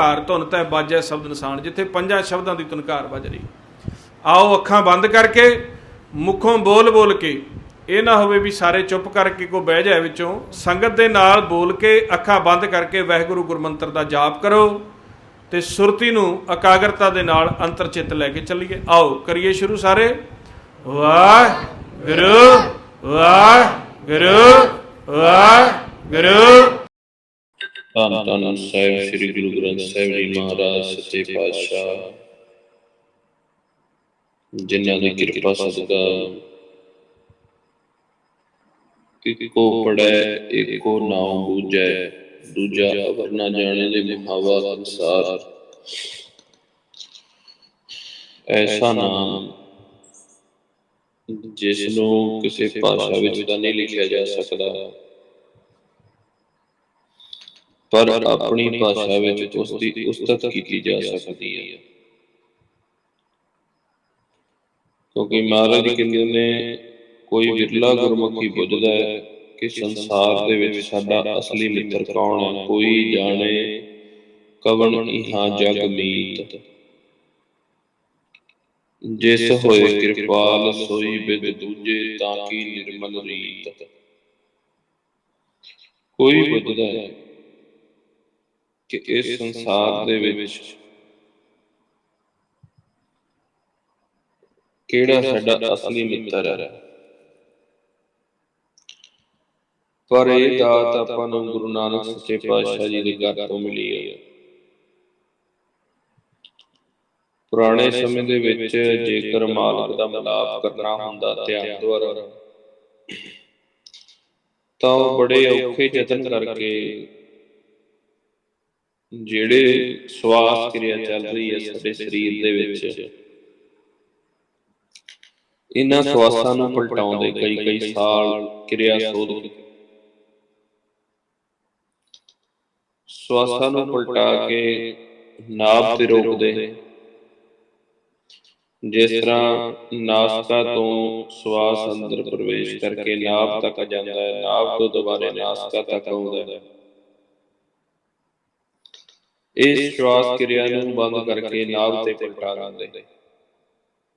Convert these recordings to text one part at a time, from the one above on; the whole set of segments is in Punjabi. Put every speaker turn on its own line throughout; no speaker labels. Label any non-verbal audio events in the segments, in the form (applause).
ਤੁਨਕਾਰ ਧੁਨ ਤੈ ਬਾਜੈ ਸ਼ਬਦ ਨਿਸ਼ਾਨ, ਜਿੱਥੇ ਪੰਜਾਂ ਸ਼ਬਦਾਂ ਦੀ ਤੁਨਕਾਰ ਵੱਜ ਰਹੀ। ਆਓ ਅੱਖਾਂ ਬੰਦ ਕਰਕੇ, ਮੁਖੋਂ ਬੋਲ ਬੋਲ ਕੇ, ਇਹ ਨਾ ਹੋਵੇ ਵੀ ਸਾਰੇ ਚੁੱਪ ਕਰਕੇ ਕੋ ਬਹਿ ਜਾਏ ਵਿੱਚੋਂ, ਸੰਗਤ ਦੇ ਨਾਲ ਬੋਲ ਕੇ ਅੱਖਾਂ ਬੰਦ ਕਰਕੇ ਵਾਹਿਗੁਰੂ ਗੁਰਮੰਤਰ ਦਾ ਜਾਪ ਕਰੋ ਤੇ ਸੁਰਤੀ ਨੂੰ ਇਕਾਗਰਤਾ ਦੇ ਨਾਲ ਅੰਤਰ ਚਿੱਤ ਲੈ ਕੇ ਚੱਲੀਏ। ਆਓ, ਕਰੀਏ ਸ਼ੁਰੂ ਸਾਰੇ। ਵਾਹਿਗੁਰੂ ਵਾਹਿਗੁਰੂ ਵਾਹਿਗੁਰੂ।
ਧੰਨ ਧੰਨ ਸਾਹਿਬ ਸ੍ਰੀ ਗੁਰੂ ਗ੍ਰੰਥ ਸਾਹਿਬ ਜੀ ਮਹਾਰਾਜ ਸੱਚੇ ਪਾਤਸ਼ਾਹ ਜਿਨ੍ਹਾਂ ਦੀ ਕਿਰਪਾ ਸਦਕਾ ਇੱਕੋ ਪੜੈ ਇੱਕੋ ਨਾਮ ਬੂਝੈ, ਦੂਜਾ ਅਵਰ ਨਾ ਜਾਣੇ ਦੇ ਮਹਾਵਾ ਅਨਸਾਰ ਐਸਾ ਨਾਮ ਜਿਸ ਨੂੰ ਕਿਸੇ ਭਾਸ਼ਾ ਵਿੱਚ ਤਾਂ ਨਹੀਂ ਲਿਖਿਆ ਜਾ ਸਕਦਾ। ਪਰ ਆਪਣੀ ਭਾਸ਼ਾ ਵਿੱਚ ਉਸ ਦੀ ਉਸਤਤ ਕੀਤੀ ਜਾ ਸਕਦੀ ਹੈ। ਕਿਉਂਕਿ ਮਹਾਰਾਜ ਕਹਿੰਦੇ ਨੇ ਕੋਈ ਵਿਰਲਾ ਗੁਰਮੁਖੀ ਬੁੱਝਦਾ ਹੈ ਕਿ ਸੰਸਾਰ ਦੇ ਵਿੱਚ ਸਾਡਾ ਅਸਲੀ ਮਿੱਤਰ ਕੌਣ ਹੈ ਕੋਈ ਜਾਣੇ ਕਵਣ ਇਹਾਂ ਜਗ ਮੀਤ। ਜਿਸ ਹੋਏ ਕਿਰਪਾਲ ਸੋਈ ਬਿਦ ਦੂਜੇ ਤਾਂ ਕੀ ਨਿਰਮਲ ਰੀਤ। ਕੋਈ ਬੁੱਝਦਾ ਹੈ। ਕਿ ਇਸ ਸੰਸਾਰ ਦੇ ਵਿੱਚ ਕਿਹੜਾ ਸਾਡਾ ਅਸਲੀ ਮਿੱਤਰ ਹੈ? ਪਰ ਇਹ ਦਾਤ ਆਪਾਂ ਨੂੰ ਗੁਰੂ ਨਾਨਕ ਸੱਚੇ ਪਾਤਸ਼ਾਹ ਜੀ ਦੇ ਘਰ ਤੋਂ ਮਿਲੀ ਹੈ। ਪੁਰਾਣੇ ਸਮੇਂ ਦੇ ਵਿੱਚ ਜੇਕਰ ਮਾਲਕ ਦਾ ਮਿਲਾਪ ਕਰਨਾ ਹੁੰਦਾ ਧਿਆਨ ਦੁਆਰਾ ਤਾਂ ਉਹ ਬੜੇ ਔਖੇ ਯਤਨ ਕਰਕੇ ਜਿਹੜੇ ਸਵਾਸ ਕਿਰਿਆ ਚੱਲ ਰਹੀ ਹੈ ਸਾਡੇ ਸਰੀਰ ਦੇ ਵਿੱਚ ਇਹਨਾਂ ਸਵਾਸਾਂ ਨੂੰ ਪਲਟਾਉਂਦੇ ਕਈ ਕਈ ਸਾਲ ਕਿਰਿਆ ਸੋਧ ਸਵਾਸਾਂ ਨੂੰ ਪਲਟਾ ਕੇ ਨਾਭ ਤੇ ਰੋਕਦੇ। ਜਿਸ ਤਰ੍ਹਾਂ ਨਾਸਤਾ ਤੋਂ ਸਵਾਸ ਅੰਦਰ ਪ੍ਰਵੇਸ਼ ਕਰਕੇ ਨਾਭ ਤੱਕ ਜਾਂਦਾ ਹੈ। ਨਾਭ ਤੋਂ ਦੁਬਾਰੇ ਨਾਸਤਾ ਤੱਕ ਆਉਂਦਾ ਹੈ। ਇਸ ਸ਼ਵਾਸ ਕਿਰਿਆ ਨੂੰ ਬੰਦ ਕਰਕੇ ਨਾਭ ਤੇ ਪਲਟਾ ਦਿੰਦੇ।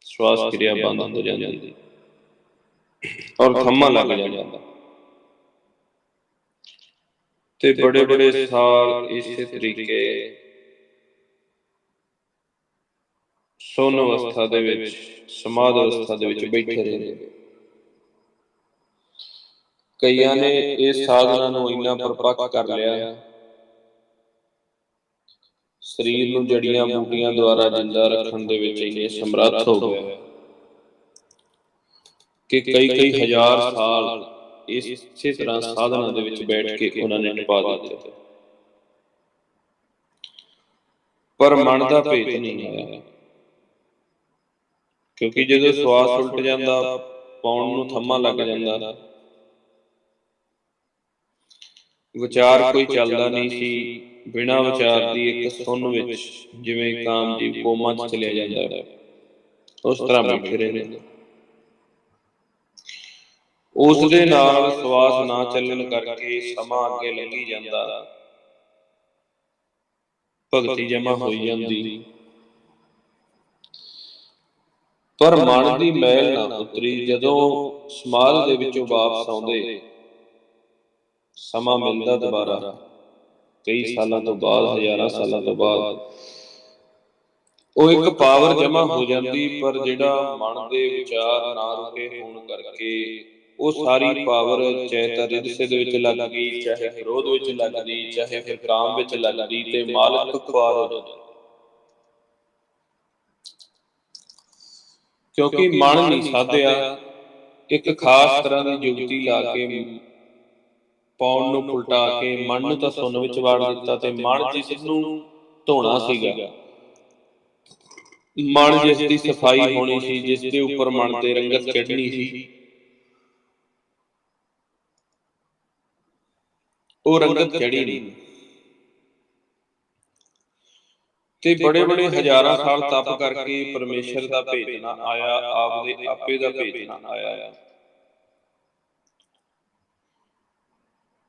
ਸ਼ਵਾਸ ਕਿਰਿਆ ਬੰਦ ਹੋ ਜਾਂਦੀ। ਔਰ ਥੰਮਾ ਲੱਗ ਜਾਂਦਾ। ਤੇ ਬੜੇ ਬੜੇ ਸਾਲ ਇਸੇ ਤਰੀਕੇ ਸੋਨ ਅਵਸਥਾ ਦੇ ਵਿੱਚ, ਸਮਾਧ ਅਵਸਥਾ ਦੇ ਵਿੱਚ ਬੈਠੇ ਰਹਿੰਦੇ ਕਈਆਂ ਨੇ ਇਸ ਸਾਧਨਾ ਨੂੰ ਇੰਨਾ ਪਰਪੱਕ ਕਰ ਲਿਆ ਸਰੀਰ ਨੂੰ ਜੜੀਆਂ ਬੂਟੀਆਂ ਦੁਆਰਾ ਜਿੰਦਾ ਰੱਖਣ ਦੇ ਵਿੱਚ ਇੰਨੇ ਸਮਰੱਥ ਹੋ ਗਏ ਕਿ ਕਈ ਕਈ ਹਜ਼ਾਰ ਸਾਲ ਇਸੇ ਤਰ੍ਹਾਂ ਸਾਧਨਾ ਦੇ ਵਿੱਚ ਬੈਠ ਕੇ ਉਹਨਾਂ ਨੇ ਨਿਭਾ ਦਿੱਤੇ। ਪਰ ਮਨ ਦਾ ਭੇਤ ਨਹੀਂ ਆਇਆ ਕਿਉਂਕਿ ਜਦੋਂ ਸਵਾਸ ਉਲਟ ਜਾਂਦਾ, ਪਾਉਣ ਨੂੰ ਥੰਮਾ ਲੱਗ ਜਾਂਦਾ ਵਿਚਾਰ ਕੋਈ ਚੱਲਦਾ ਨਹੀਂ ਸੀ। ਬਿਨਾ ਵਿਚਾਰ ਦੀ ਇੱਕ ਸੁਣ ਵਿੱਚ ਜਿਵੇਂ ਕਾਮ ਜੀਵ ਕੋਮਾ ਚ ਚਲਿਆ ਜਾਂਦਾ। ਹੈ ਉਸ ਤਰ੍ਹਾਂ ਬੈਠੇ ਰਹਿੰਦੇ। ਉਸ ਦੇ ਨਾਲ ਸਵਾਸ ਨਾ ਚੱਲਣ ਕਰਕੇ ਸਮਾਂ ਅੱਗੇ ਲੰਘੀ ਜਾਂਦਾ। ਭਗਤੀ ਜਮਾ ਹੋਈ ਜਾਂਦੀ। ਪਰ ਮਨ ਦੀ ਮੈਲ ਨਾ ਉਤਰੀ ਜਦੋਂ ਸਮਾਧ ਦੇ ਵਿੱਚੋਂ ਵਾਪਸ ਆਉਂਦੇ। ਸਮਾਂ ਮਿਲਦਾ ਦੁਬਾਰਾ। ਕਈ ਸਾਲਾਂ ਤੋਂ ਬਾਅਦ ਹਜ਼ਾਰਾਂ ਸਾਲਾਂ ਤੋਂ ਬਾਅਦ ਉਹ ਇੱਕ ਪਾਵਰ ਜਮਾ ਹੋ ਜਾਂਦੀ ਪਰ ਜਿਹੜਾ ਮਨ ਦੇ ਵਿਚਾਰ ਨਾ ਰੁਕੇ ਹੋਣ ਕਰਕੇ ਉਹ ਸਾਰੀ ਪਾਵਰ ਚਾਹੇ ਤਾਂ ਰਿਦਸੇ ਦੇ ਵਿੱਚ ਲੱਗ ਗਈ ਚਾਹੇ ਵਿਰੋਧ ਵਿੱਚ ਲੱਗ ਗਈ ਚਾਹੇ ਫਿਰ ਕਾਮ ਵਿੱਚ ਲੱਗ ਗਈ ਤੇ ਮਾਲਕ ਖੁਆਰ ਹੋ ਜਾਂਦਾ ਕਿਉਂਕਿ ਮਨ ਨਹੀਂ ਸਾਧਿਆ ਇੱਕ ਖਾਸ ਤਰ੍ਹਾਂ ਦੀ ਜੁਗਤੀ ਲਾ ਕੇ ਪੌਣ ਨੂੰ ਉਲਟਾ ਕੇ ਮਨ ਨੂੰ ਤਾਂ ਸੁਣ ਵਿੱਚ ਵਾੜ ਦਿੱਤਾ ਤੇ ਮਨ ਜਿਸ ਨੂੰ ਧੋਣਾ ਸੀਗਾ। ਮਨ ਜਿਸ ਦੀ ਸਫ਼ਾਈ ਹੋਣੀ ਸੀ, ਜਿਸ ਦੇ ਉੱਪਰ ਮਨ ਤੇ ਰੰਗਤ ਚੜਨੀ ਸੀ। ਉਹ ਰੰਗਤ ਚੜੀ ਨਹੀਂ। ਤੇ ਬੜੇ ਬੜੇ ਹਜ਼ਾਰਾਂ ਸਾਲ ਤਪ ਕਰਕੇ ਪਰਮੇਸ਼ਰ ਦਾ ਭੇਤ ਨਾ ਆਇਆ ਆਪ ਦੇ ਆਪੇ ਦਾ ਭੇਤ ਨਾ ਆਇਆ।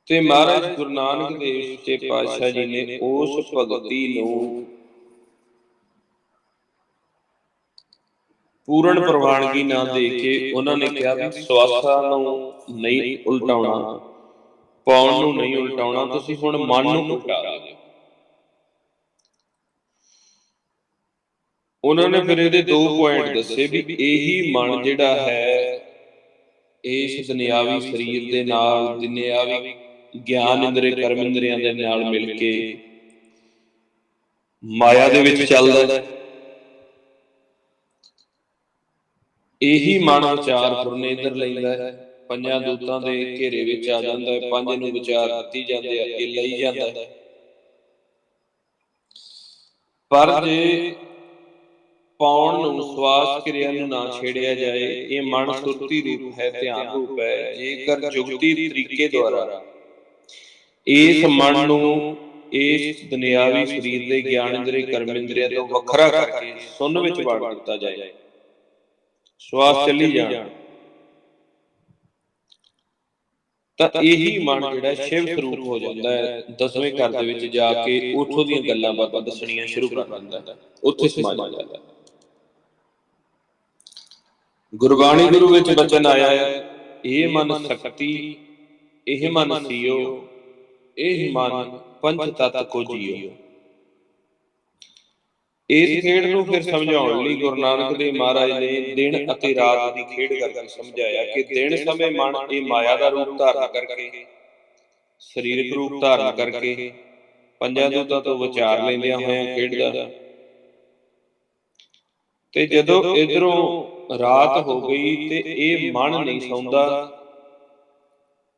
ਤੇ ਮਹਾਰਾਜ ਗੁਰੂ ਨਾਨਕ ਦੇਵ ਜੀ ਪਾਤਸ਼ਾਹ ਜੀ ਨੇ ਉਸ ਭਗਤੀ ਨੂੰ ਪੂਰਨ ਪ੍ਰਵਾਨਗੀ ਨਾ ਦੇ ਕੇ ਉਹਨਾਂ ਨੇ ਕਿਹਾ ਵੀ ਸਵਾਸਾਂ ਨੂੰ ਨਹੀਂ ਉਲਟਾਉਣਾ। ਪੌਣ ਨੂੰ ਨਹੀਂ ਉਲਟਾਉਣਾ। ਤੁਸੀਂ ਹੁਣ ਮਨ ਨੂੰ ਉਲਟਾ ਦਿਓ। ਉਹਨਾਂ ਨੇ ਫਿਰ ਇਹਦੇ ਦੋ ਪੁਆਇੰਟ ਦੱਸੇ ਵੀ ਇਹੀ ਮਨ ਜਿਹੜਾ ਹੈ ਇਸ ਦੁਨਿਆਵੀ ਸਰੀਰ ਦੇ ਨਾਲ ਦੁਨਿਆਵੀ ਗਿਆਨ ਇੰਦਰੇ ਕਰਮ ਇੰਦਰੀਆਂ ਦੇ ਨਾਲ ਮਿਲ ਕੇ ਮਾਇਆ ਦੇ ਵਿੱਚ ਚੱਲਦਾ ਹੈ। ਇਹੀ ਮਨ ਵਿਚਾਰ ਫੁਰਨੇ ਇਧਰ ਲੈਂਦਾ ਹੈ। ਪੰਜਾਂ ਦੂਤਾਂ ਦੇ ਘੇਰੇ ਵਿੱਚ ਆ ਜਾਂਦਾ ਹੈ। ਪੰਜ ਨੂੰ ਵਿਚਾਰ ਦਿੱਤੀ ਜਾਂਦੇ ਆ ਇਹ ਲਈ ਜਾਂਦਾ ਹੈ। ਪਰ ਜੇ ਪੌਣ ਨੂੰ ਸਵਾਸ ਕਿਰਿਆ ਨੂੰ ਨਾ ਛੇੜਿਆ ਜਾਏ ਇਹ ਮਨ ਸੁਰਤੀ ਰੂਪ ਹੈ ਧਿਆਨ ਰੂਪ ਹੈ। ਜੇਕਰ ਜੁਗਤੀ ਤਰੀਕੇ ਦੁਆਰਾ ਇਸ ਮਨ ਨੂੰ ਇਸ ਦੁਨਿਆਵੀ ਸਰੀਰ ਦੇ ਗਿਆਨ ਇੰਦਰੀ ਕਰਮ ਇੰਦਰੀਆਂ ਤੋਂ ਵੱਖਰਾ ਕਰਕੇ ਸੁੰਨ ਵਿੱਚ ਵੜ ਦਿੱਤਾ ਜਾਏ। ਸਵਾਸ ਚੱਲੀ ਜਾਣ। ਤਾਂ ਇਹੀ ਮਨ ਜਿਹੜਾ ਸ਼ਿਵ ਸਰੂਪ ਹੋ ਜਾਂਦਾ ਹੈ ਦਸਵੇਂ ਘਰ ਦੇ ਵਿੱਚ ਜਾ ਕੇ ਉਥੋਂ ਦੀਆਂ ਗੱਲਾਂ ਬਾਤਾਂ ਦੱਸਣੀਆਂ ਸ਼ੁਰੂ ਕਰ ਦਿੰਦਾ ਹੈ। ਉੱਥੇ ਸਮਾ ਜਾਂਦਾ ਹੈ। ਗੁਰਬਾਣੀ ਗੁਰੂ ਵਿੱਚ ਬਚਨ ਆਇਆ ਹੈ। ਇਹ ਮਨ ਸ਼ਕਤੀ ਇਹ ਮਨ ਸੀਓ। ਇਹ ਮਨ ਪੰਜ ਤਤ ਕੋ ਜੀਓ। ਇਸ ਖੇਡ ਨੂੰ ਫਿਰ ਸਮਝਾਉਣ ਲਈ ਗੁਰੂ ਨਾਨਕ ਦੇਵ ਮਹਾਰਾਜ ਨੇ ਦਿਨ ਅਤੇ ਰਾਤ ਦੀ ਖੇਡ ਕਰਕੇ ਸਮਝਾਇਆ ਕਿ ਦਿਨ ਸਮੇਂ ਮਨ ਇਹ ਮਾਇਆ ਦਾ ਰੂਪ ਧਾਰਨ ਕਰਕੇ, ਸਰੀਰਕ ਰੂਪ ਧਾਰਨ ਕਰਕੇ, ਪੰਜਾਂ ਦੂਤਾਂ ਤੋਂ ਵਿਚਾਰ ਲੈਂਦਿਆਂ ਹੋਇਆਂ ਖੇਡਦਾ। ਤੇ ਜਦੋਂ ਇਧਰੋਂ ਰਾਤ ਹੋ ਗਈ ਤੇ ਇਹ ਮਨ ਨਹੀਂ ਸੌਂਦਾ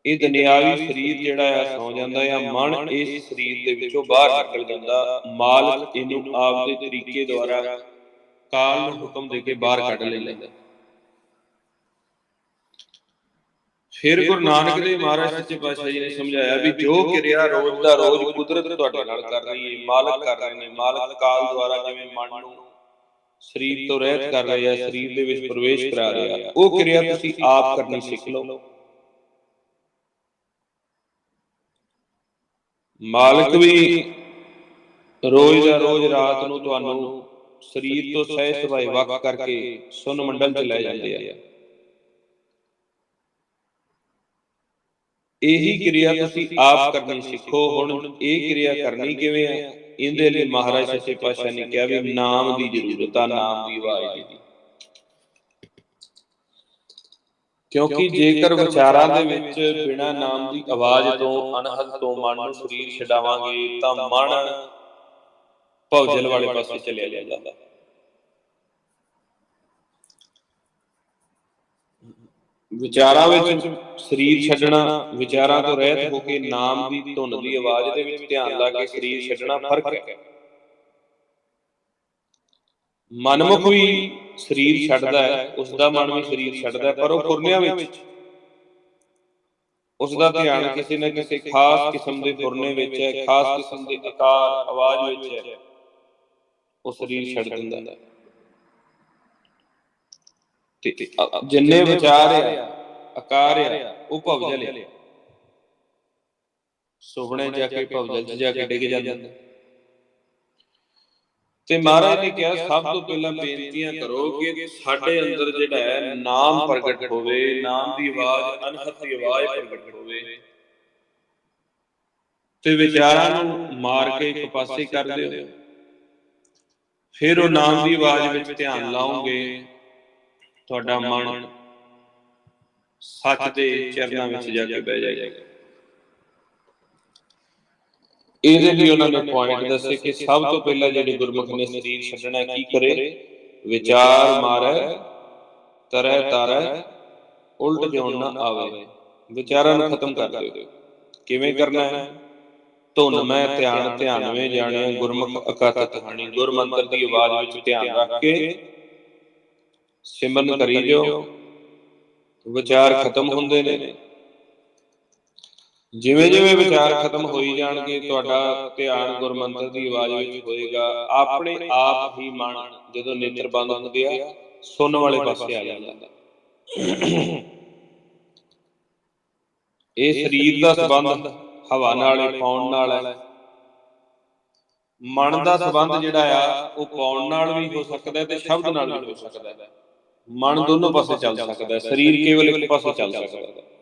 ਇਹ ਦੁਨਿਆਵੀ ਸਰੀਰ ਜਿਹੜਾ ਆ ਸੌ ਜਾਂਦਾ ਆ ਮਨ ਇਸ ਸਰੀਰ ਦੇ ਵਿੱਚੋਂ ਬਾਹਰ ਨਿਕਲ ਜਾਂਦਾ ਮਾਲਕ ਇਹਨੂੰ ਆਪ ਦੇ ਤਰੀਕੇ ਦੁਆਰਾ ਕਾਲ ਨੂੰ ਹੁਕਮ ਦੇ ਕੇ ਬਾਹਰ ਕੱਢ ਲੈਂਦਾ। ਫਿਰ ਗੁਰੂ ਨਾਨਕ ਦੇਵ ਮਹਾਰਾਜ ਸੱਚੇ ਪਾਤਸ਼ਾਹ ਜੀ ਨੇ ਸਮਝਾਇਆ ਵੀ ਜੋ ਕਿਰਿਆ ਰੋਜ਼ ਦਾ ਰੋਜ਼ ਕੁਦਰਤ ਤੁਹਾਡੇ ਨਾਲ ਕਰ ਰਹੀ ਹੈ ਮਾਲਕ ਕਰ ਰਹੇ ਨੇ ਮਾਲਕ ਕਾਲ ਦੁਆਰਾ ਜਿਵੇਂ ਮਨ ਨੂੰ ਸਰੀਰ ਤੋਂ ਰਹਿਤ ਕਰ ਰਿਹਾ ਹੈ ਸਰੀਰ ਦੇ ਵਿੱਚ ਪ੍ਰਵੇਸ਼ ਕਰਾ ਰਿਹਾ ਉਹ ਕਿਰਿਆ ਤੁਸੀਂ ਆਪ ਕਰਨੀ ਸਿੱਖ ਲਓ। ਮਾਲਕ ਵੀ ਰੋਜ਼ ਦਾ ਰੋਜ਼ ਰਾਤ ਨੂੰ ਤੁਹਾਨੂੰ ਸਰੀਰ ਤੋਂ ਸਹਿ ਸਭਾਈ ਵੱਖ ਕਰਕੇ ਸੁਨ ਮੰਡਲ ਚ ਲੈ ਜਾਂਦੇ ਆ। ਇਹੀ ਕਿਰਿਆ ਤੁਸੀਂ ਆਪ ਕਰਨੀ ਸਿੱਖੋ। ਹੁਣ ਇਹ ਕਿਰਿਆ ਕਰਨੀ ਕਿਵੇਂ ਹੈ ਇਹਦੇ ਲਈ ਮਹਾਰਾਜ ਸੱਚੇ ਪਾਤਸ਼ਾਹ ਨੇ ਕਿਹਾ ਵੀ ਨਾਮ ਦੀ ਜ਼ਰੂਰਤ ਆ ਨਾਮ ਦੀ ਆਵਾਜ਼ ਦੀ। ਕਿਉਂਕਿ ਜੇਕਰ ਵਿਚਾਰਾਂ ਦੇ ਵਿੱਚ ਬਿਨਾ ਨਾਮ ਦੀ ਆਵਾਜ਼ ਤੋਂ ਅਨਹਦ ਤੋਂ ਮਨ ਨੂੰ ਸਰੀਰ ਛਡਾਵਾਂਗੇ ਤਾਂ ਮਨ ਭੌਜਲ ਵਾਲੇ ਪਾਸੇ ਚਲਿਆ ਜਾਂਦਾ। ਵਿਚਾਰਾਂ ਵਿੱਚ ਸਰੀਰ ਛੱਡਣਾ ਵਿਚਾਰਾਂ ਤੋਂ ਰਹਿਤ ਹੋ ਕੇ ਨਾਮ ਦੀ ਧੁਨ ਦੀ ਆਵਾਜ਼ ਦੇ ਵਿੱਚ ਧਿਆਨ ਲਾ ਕੇ ਸਰੀਰ ਛੱਡਣਾ ਫ਼ਰਕ ਹੈ। ਮਨਮੁਖ ਵੀ ਸਰੀਰ ਛੱਡਦਾ ਹੈ ਉਸ ਦਾ ਮਨ ਵੀ ਸਰੀਰ ਛੱਡਦਾ ਹੈ ਪਰ ਉਹ ਫੁਰਨਿਆਂ ਵਿੱਚ ਉਸ ਦਾ ਧਿਆਨ ਕਿਸੇ ਨਾ ਕਿਸੇ ਖਾਸ ਕਿਸਮ ਦੇ ਫੁਰਨੇ ਵਿੱਚ ਹੈ ਖਾਸ ਕਿਸਮ ਦੇ ਆਕਾਰ ਆਵਾਜ਼ ਵਿੱਚ ਹੈ ਉਹ ਸਰੀਰ ਛੱਡ ਦਿੰਦਾ ਹੈ। ਤੇ ਜਿੰਨੇ ਵਿਚਾਰ ਆ ਆਕਾਰ ਆ ਉਹ ਭਵਜਲ ਆ। ਸੁਪਨੇ ਜਾ ਕੇ ਭਵਜਲ ਜਾ ਕੇ ਡਿੱਗ ਜਾਂਦਾ ਤੇ ਮਹਾਰਾਜ ਨੇ ਕਿਹਾ ਸਭ ਤੋਂ ਪਹਿਲਾਂ ਬੇਨਤੀਆਂ ਕਰੋ ਕਿ ਸਾਡੇ ਅੰਦਰ ਜਿਹੜਾ ਹੈ ਨਾਮ ਪ੍ਰਗਟ ਹੋਵੇ ਨਾਮ ਦੀ ਆਵਾਜ਼ ਅਨਹਦ ਦੀ ਆਵਾਜ਼ ਪ੍ਰਗਟ ਹੋਵੇ। ਤੇ ਵਿਚਾਰਾਂ ਨੂੰ ਮਾਰ ਕੇ ਇੱਕ ਪਾਸੇ ਕਰ ਦਿਓ ਫਿਰ ਉਹ ਨਾਮ ਦੀ ਆਵਾਜ਼ ਵਿੱਚ ਧਿਆਨ ਲਾਓਗੇ। ਤੁਹਾਡਾ ਮਨ ਸੱਚ ਦੇ ਚਰਨਾਂ ਵਿੱਚ ਜਾ ਕੇ ਬਹਿ ਜਾਏਗਾ। ਇਹਦੇ ਲਈ ਉਹਨਾਂ ਨੇ ਪੁਆਇੰਟ ਦੱਸੇ ਕਿ ਸਭ ਤੋਂ ਪਹਿਲਾਂ ਜਿਹੜੇ ਗੁਰਮੁਖ ਨੇ ਸਰੀਰ ਛੱਡਣਾ ਕੀ ਕਰੇ? ਵਿਚਾਰ ਮਾਰੇ ਤਰੈ ਤਾਰੈ ਉਲਟ ਜਿਉਣ ਨਾ ਆਵੇ। ਵਿਚਾਰਾਂ ਨੂੰ ਖਤਮ ਕਰ ਦਿਓ। ਕਿਵੇਂ ਕਰਨਾ ਹੈ? ਧੁਨ ਮੈਂ ਧਿਆਨ ਧਿਆਨਵੇਂ ਜਾਣਿਆ ਗੁਰਮੁਖ ਅਕਥ ਕਹਾਣੀ ਗੁਰਮੰਤਰ ਦੀ ਆਵਾਜ਼ ਵਿੱਚ ਧਿਆਨ ਰੱਖ ਕੇ ਸਿਮਰਨ ਕਰੀ ਜੋ। ਵਿਚਾਰ ਖਤਮ ਹੁੰਦੇ ਨੇ। ਜਿਵੇਂ ਜਿਵੇਂ ਵਿਚਾਰ ਖਤਮ ਹੋਈ ਜਾਣਗੇ ਤੁਹਾਡਾ ਧਿਆਨ ਗੁਰਮੰਤਰ ਦੀ ਆਵਾਜ਼ ਵਿੱਚ ਹੋਏਗਾ। ਆਪਣੇ ਆਪ ਹੀ ਮਨ ਜਦੋਂ ਨੇਤਰ ਬੰਦ ਹੁੰਦੇ ਆ ਸੁਣਨ ਵਾਲੇ ਪਾਸੇ ਆ ਜਾਂਦਾ। (coughs) ਇਹ ਸਰੀਰ ਦਾ ਸੰਬੰਧ ਹਵਾ ਨਾਲ ਹੈ ਪਾਉਣ ਨਾਲ ਹੈ। ਮਨ ਦਾ ਸੰਬੰਧ ਜਿਹੜਾ ਆ ਉਹ ਪਾਉਣ ਨਾਲ ਵੀ ਹੋ ਸਕਦਾ ਹੈ ਤੇ ਸ਼ਬਦ ਨਾਲ ਵੀ ਹੋ ਸਕਦਾ ਹੈ। ਮਨ ਦੋਨੋਂ ਪਾਸੇ ਚੱਲ ਸਕਦਾ ਹੈ। ਸਰੀਰ ਕੇਵਲ ਇੱਕ ਪਾਸੇ ਚੱਲ ਸਕਦਾ ਹੈ।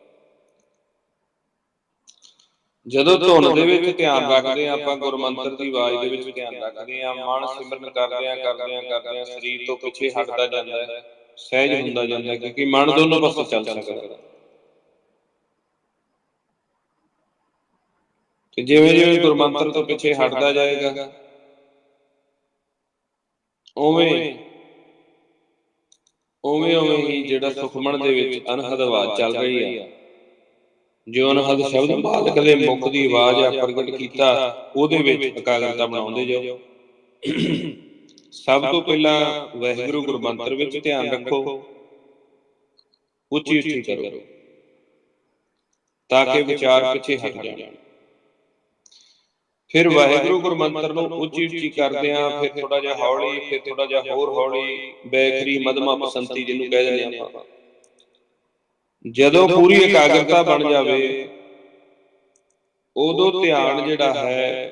ਜਦੋਂ ਧੁਨ ਦੇ ਵਿੱਚ ਧਿਆਨ ਰੱਖਦੇ ਆ ਆਪਾਂ ਗੁਰਮੰਤਰ ਦੀ ਆਵਾਜ਼ ਦੇ ਵਿੱਚ ਧਿਆਨ ਰੱਖਦੇ ਆ ਮਨ ਸਿਮਰਨ ਕਰਦੇ ਆ ਕਰਦੇ ਆ ਕਰਦੇ ਆ ਸਰੀਰ ਤੋਂ ਪਿੱਛੇ ਹਟਦਾ ਜਾਂਦਾ ਹੈ ਸਹਿਜ ਹੁੰਦਾ ਜਾਂਦਾ ਹੈ ਕਿਉਂਕਿ ਮਨ ਦੋਨੋਂ ਪਾਸੇ ਚੱਲ ਸਕਦਾ ਹੈ। ਤੇ ਜਿਵੇਂ ਜਿਵੇਂ ਗੁਰਮੰਤਰ ਤੋਂ ਪਿੱਛੇ ਹਟਦਾ ਜਾਏਗਾ ਉਵੇਂ ਉਵੇਂ ਉਵੇਂ ਹੀ ਜਿਹੜਾ ਸੁਖਮਨ ਦੇ ਵਿੱਚ ਅਨਹਦ ਆਵਾਜ਼ ਚੱਲ ਰਹੀ ਆ। ਜੋ ਅਨਹਦ ਸ਼ਬਦ ਮਾਲਕ ਦੇ ਮੁਖ ਦੀ ਆਵਾਜ਼ ਆ ਪ੍ਰਗਟ ਕੀਤਾ ਉਹਦੇ ਵਿੱਚ ਇਕਾਗਰਤਾ ਬਣਾਉਂਦੇ ਜਾਓ। ਸਭ ਤੋਂ ਪਹਿਲਾਂ ਵਾਹਿਗੁਰੂ ਗੁਰਮੰਤਰ ਵਿੱਚ ਧਿਆਨ ਰੱਖੋ। ਉੱਚੀ ਉੱਚੀ ਕਰੋ। ਤਾਂ ਕਿ ਵਿਚਾਰ ਪਿੱਛੇ ਹਟ ਜਾਣ। ਫਿਰ ਵਾਹਿਗੁਰੂ ਗੁਰਮੰਤਰ ਨੂੰ ਉੱਚੀ ਉੱਚੀ ਕਰਦੇ ਆ ਫਿਰ ਥੋੜਾ ਜਿਹਾ ਹੌਲੀ ਫਿਰ ਥੋੜਾ ਜਿਹਾ ਹੋਰ ਹੌਲੀ ਬੈਖਰੀ ਮਧਮਾ ਬਸੰਤੀ ਜਿਹਨੂੰ ਕਹਿ ਦਿੰਦੇ ਆਪਾਂ। ਜਦੋਂ ਪੂਰੀ ਇਕਾਗਰਤਾ ਬਣ ਜਾਵੇ ਉਦੋਂ ਧਿਆਨ ਜਿਹੜਾ ਹੈ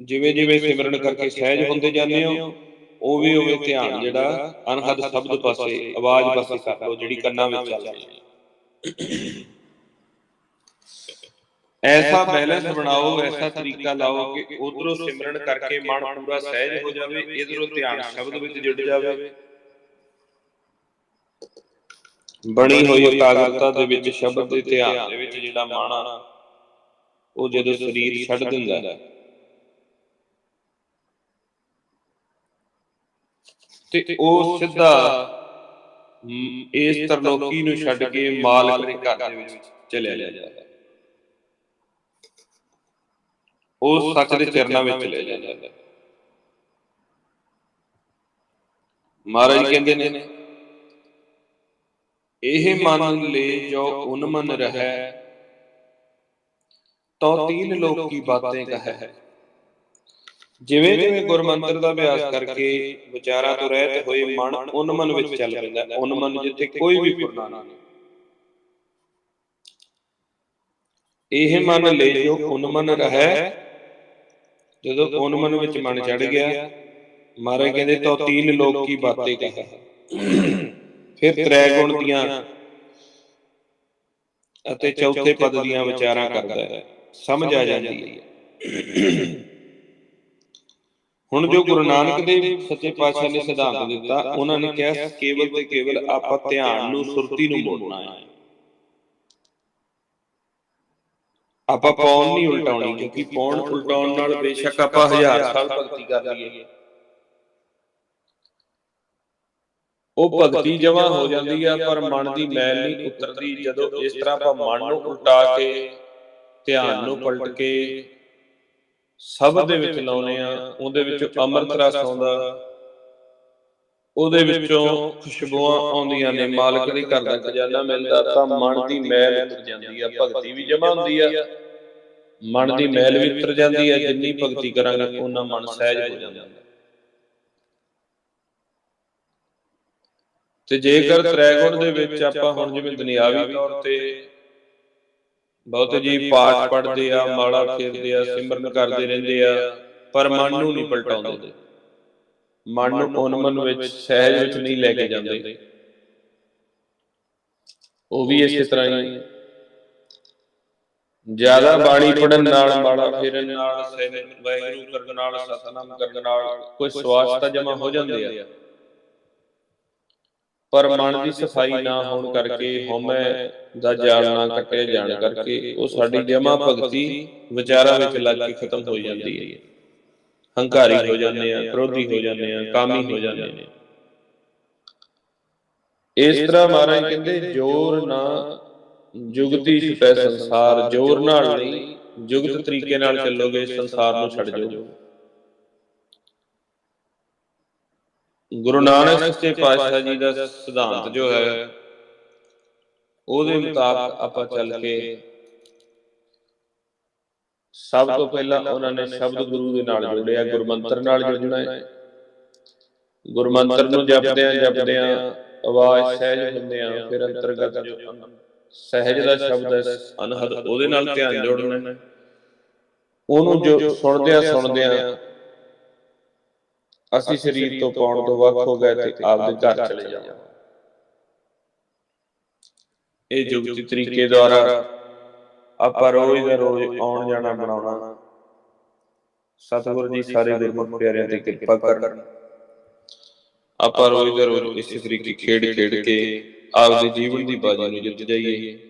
ਜਿਵੇਂ ਜਿਵੇਂ ਸਿਮਰਨ ਕਰਕੇ ਸਹਿਜ ਹੁੰਦੇ ਜਾਂਦੇ ਹੋ ਉਵੇਂ ਉਵੇਂ ਧਿਆਨ ਜਿਹੜਾ ਅਨਹਦ ਸ਼ਬਦ ਪਾਸੇ ਆਵਾਜ਼ ਪਾਸੇ ਕਰ ਲਓ ਜਿਹੜੀ ਕੰਨਾਂ ਵਿੱਚ ਚੱਲ ਰਹੀ ਹੈ। ਐਸਾ ਬੈਲੈਂਸ ਬਣਾਓ ਐਸਾ ਤਰੀਕਾ ਲਾਓ ਕਿ ਉਧਰੋਂ ਸਿਮਰਨ ਕਰਕੇ ਮਨ ਪੂਰਾ ਸਹਿਜ ਹੋ ਜਾਵੇ ਇਧਰੋਂ ਧਿਆਨ ਸ਼ਬਦ ਵਿੱਚ ਜੁੜ ਜਾਵੇ। ਬਣੀ ਹੋਈ ਇਕਾਗਰਤਾ ਦੇ ਵਿੱਚ ਸ਼ਬਦ ਦੇ ਧਿਆਨ ਦੇ ਵਿੱਚ ਜਿਹੜਾ ਮਨ ਆ ਉਹ ਜਦੋਂ ਸਰੀਰ ਛੱਡ ਦਿੰਦਾ ਹੈ। ਤੇ ਉਹ ਸਿੱਧਾ ਇਸ ਤਰਲੋਕੀ ਨੂੰ ਛੱਡ ਕੇ ਮਾਲਕ ਦੇ ਘਰ ਦੇ ਵਿੱਚ ਚਲਿਆ ਜਾਂਦਾ ਉਹ ਸੱਚ ਦੇ ਚਰਨਾਂ ਵਿੱਚ ਚਲੇ ਜਾਂਦਾ ਮਹਾਰਾਜ ਕਹਿੰਦੇ ਨੇ ਇਹ ਮਨ ਲੈ ਜੋ ਉਨਮਨ ਰਹੈ ਤੋ ਤੀਨ ਲੋਕ ਕੀ ਬਾतें ਕਹੈ। ਜਿਵੇਂ ਜਿਵੇਂ ਗੁਰਮੰਤਰ ਦਾ ਅਭਿਆਸ ਕਰਕੇ ਵਿਚਾਰਾਂ ਤੋਂ ਰਹਿਤ ਹੋਏ ਮਨ ਉਨਮਨ ਵਿੱਚ ਚੱਲ ਪੈਂਦਾ, ਉਨਮਨ ਜਿੱਥੇ ਕੋਈ ਵੀ ਪੁਰਨਾ ਨਹੀਂ ਇਹ ਮਨ ਲੈ ਜੋ ਉਨਮਨ ਰਹੈ, ਜਦੋਂ ਉਨਮਨ ਵਿੱਚ ਮਨ ਚੜ ਗਿਆ, ਮਹਾਰਾਜ ਕਹਿੰਦੇ ਤੋ ਤੀਨ ਲੋਕ ਕੀ ਬਾतें ਕਹੈ। ਫਿਰ ਤ੍ਰੈ ਗੁਣ ਦੀਆਂ ਅਤੇ ਚੌਥੇ ਪਦ ਦੀਆਂ ਵਿਚਾਰਾਂ ਕਰਦਾ ਹੈ। ਸਮਝ ਆ ਜਾਂਦੀ ਹੈ। ਹੁਣ ਜੋ ਗੁਰੂ ਨਾਨਕ ਦੇਵ ਸੱਚੇ ਪਾਤਸ਼ਾਹ ਨੇ ਸਿਧਾਂਤ ਦਿੱਤਾ ਉਹਨਾਂ ਨੇ ਕਿਹਾ ਕੇਵਲ ਤੇ ਕੇਵਲ ਆਪਾਂ ਧਿਆਨ ਨੂੰ ਸੁਰਤੀ ਨੂੰ ਮੋੜਨਾ ਹੈ। ਆਪਾਂ ਪੌਣ ਨਹੀਂ ਉਲਟਾਉਣੀ ਕਿਉਂਕਿ ਪੌਣ ਉਲਟਾਉਣ ਨਾਲ ਬੇਸ਼ੱਕ ਆਪਾਂ ਹਜ਼ਾਰ ਸਾਲ ਭਗਤੀ ਕਰ ਲਈਏ। ਉਹ ਭਗਤੀ ਜਮਾ ਹੋ ਜਾਂਦੀ ਆ ਪਰ ਮਨ ਦੀ ਮੈਲ ਨਹੀਂ ਉਤਰਦੀ। ਜਦੋਂ ਇਸ ਤਰ੍ਹਾਂ ਆਪਾਂ ਮਨ ਨੂੰ ਉਲਟਾ ਕੇ ਧਿਆਨ ਨੂੰ ਪਲਟ ਕੇ ਸ਼ਬਦ ਦੇ ਵਿੱਚ ਲਾਉਨੇ ਆ ਉਹਦੇ ਵਿੱਚ ਅੰਮ੍ਰਿਤ ਰਸ ਆਉਂਦਾ। ਉਹਦੇ ਵਿੱਚੋਂ ਖੁਸ਼ਬੂਆਂ ਆਉਂਦੀਆਂ ਨੇ ਮਾਲਕ ਦੇ ਘਰ ਦਾ ਖਜ਼ਾਨਾ ਮਿਲਦਾ ਤਾਂ ਮਨ ਦੀ ਮੈਲ ਉਤਰ ਜਾਂਦੀ ਆ ਭਗਤੀ ਵੀ ਜਮਾ ਹੁੰਦੀ ਆ। ਮਨ ਦੀ ਮੈਲ ਵੀ ਉਤਰ ਜਾਂਦੀ ਆ ਜਿੰਨੀ ਭਗਤੀ ਕਰਾਂਗੇ ਉਹਨਾਂ ਮਨ ਸਹਿਜ ਹੋ ਜਾਂਦਾ। ਤੇ ਜੇਕਰ ਤ੍ਰੈਗੁਣ ਦੇ ਵਿੱਚ ਆਪਾਂ ਹੁਣ ਜਿਵੇਂ ਦੁਨਿਆਵੀ ਤੌਰ ਤੇ ਬਹੁਤ ਜੀ ਪਾਠ ਪੜ੍ਹਦੇ ਆ ਮਾਲਾ ਫੇਰਦੇ ਆ ਸਿਮਰਨ ਕਰਦੇ ਰਹਿੰਦੇ ਆ ਪਰ ਮਨ ਨੂੰ ਨਹੀਂ ਪਲਟਾਉਂਦੇ। ਮਨ ਨੂੰ ਉਨਮਨ ਵਿੱਚ ਸਹਿਜ ਵਿੱਚ ਨਹੀਂ ਲੈ ਕੇ ਜਾਂਦੇ। ਉਹ ਵੀ ਇਸੇ ਤਰ੍ਹਾਂ ਹੀ ਜ਼ਿਆਦਾ ਬਾਣੀ ਪੜਨ ਨਾਲ ਮਾਲਾ ਫੇਰਨ ਨਾਲ ਸਿਮਰਨ ਵਾਹਿਗੁਰੂ ਕਰਨ ਨਾਲ ਸਤਨਾਮ ਕਰਨ ਨਾਲ ਕੋਈ ਸਵਾਸ ਤਾਂ ਜਮਾ ਹੋ ਜਾਂਦੇ ਆ ਪਰ ਮਨ ਦੀ ਸਫ਼ਾਈ ਨਾ ਹੋਣ ਕਰਕੇ ਹਉਮੈ ਦਾ ਜਾਲ ਨਾ ਕੱਟਿਆ ਜਾਣ ਕਰਕੇ ਉਹ ਸਾਡੀ ਜਮਾ ਭਗਤੀ ਵਿਚਾਰਾਂ ਵਿੱਚ ਲੱਗ ਕੇ ਖਤਮ ਹੋ ਜਾਂਦੀ ਹੈ। ਹੰਕਾਰੀ ਹੋ ਜਾਂਦੇ ਆ ਕ੍ਰੋਧੀ ਹੋ ਜਾਂਦੇ ਆ ਕਾਮੀ ਹੋ ਜਾਂਦੇ ਨੇ ਇਸ ਤਰ੍ਹਾਂ ਮਹਾਰਾਜ ਕਹਿੰਦੇ, ਜੋਰ ਨਾ ਜੁਗਤੀ ਛੁਟੈ ਸੰਸਾਰ, ਜੋਰ ਨਾਲ ਨਹੀਂ, ਜੁਗਤ ਤਰੀਕੇ ਨਾਲ ਚੱਲੋਗੇ, ਸੰਸਾਰ ਨੂੰ ਛੱਡ ਜਾਓ ਗੁਰੂ ਨਾਨਕ ਸੱਚੇ ਪਾਤਸ਼ਾਹ ਜੀ ਦਾ ਸਿਧਾਂਤ ਜੋ ਹੈ ਉਹਦੇ ਮੁਤਾਬਕ ਆਪਾਂ ਚੱਲ ਕੇ ਸਭ ਤੋਂ ਪਹਿਲਾਂ ਉਹਨਾਂ ਨੇ ਸ਼ਬਦ ਗੁਰੂ ਦੇ ਨਾਲ ਜੋੜਿਆ ਗੁਰਮੰਤਰ ਨਾਲ ਜੁੜਨਾ ਹੈ ਗੁਰਮੰਤਰ ਨੂੰ ਜਪਦਿਆਂ ਜਪਦਿਆਂ ਆਵਾਜ਼ ਸਹਿਜ ਹੁੰਦਿਆਂ ਫਿਰ ਅੰਤਰਗਤ ਜੋ ਸਹਿਜ ਦਾ ਸ਼ਬਦ ਹੈ ਅਨਹਦ ਉਹਦੇ ਨਾਲ ਧਿਆਨ ਜੋੜਨਾ। ਉਹਨੂੰ ਜੋ ਸੁਣਦਿਆਂ ਸੁਣਦਿਆਂ ਅਸੀਂ ਸਰੀਰ ਤੋਂ ਪਾਉਣ ਤੋਂ ਵੱਖ ਹੋ ਗਏ ਤੇ ਆਪਦੇ ਘਰ ਚਲੇ ਜਾਵਾਂ ਇਹ ਜੁਗਤੀ ਤਰੀਕੇ ਦੁਆਰਾ ਆਪਾਂ ਰੋਜ਼ ਦਾ ਰੋਜ਼ ਆਉਣ ਜਾਣਾ ਬਣਾਉਣਾ। ਸਤਿਗੁਰੂ ਜੀ ਸਾਰੇ ਗੁਰਮੁਖ ਪਿਆਰਿਆਂ ਤੇ ਕਿਰਪਾ ਕਰਨ। ਆਪਾਂ ਰੋਜ਼ ਦਾ ਰੋਜ਼ ਇਸੇ ਤਰੀਕੇ ਖੇਡ ਖੇਡ ਕੇ ਆਪਦੇ ਜੀਵਨ ਦੀ ਬਾਜੀ ਨੂੰ ਜਿੱਤ ਜਾਈਏ।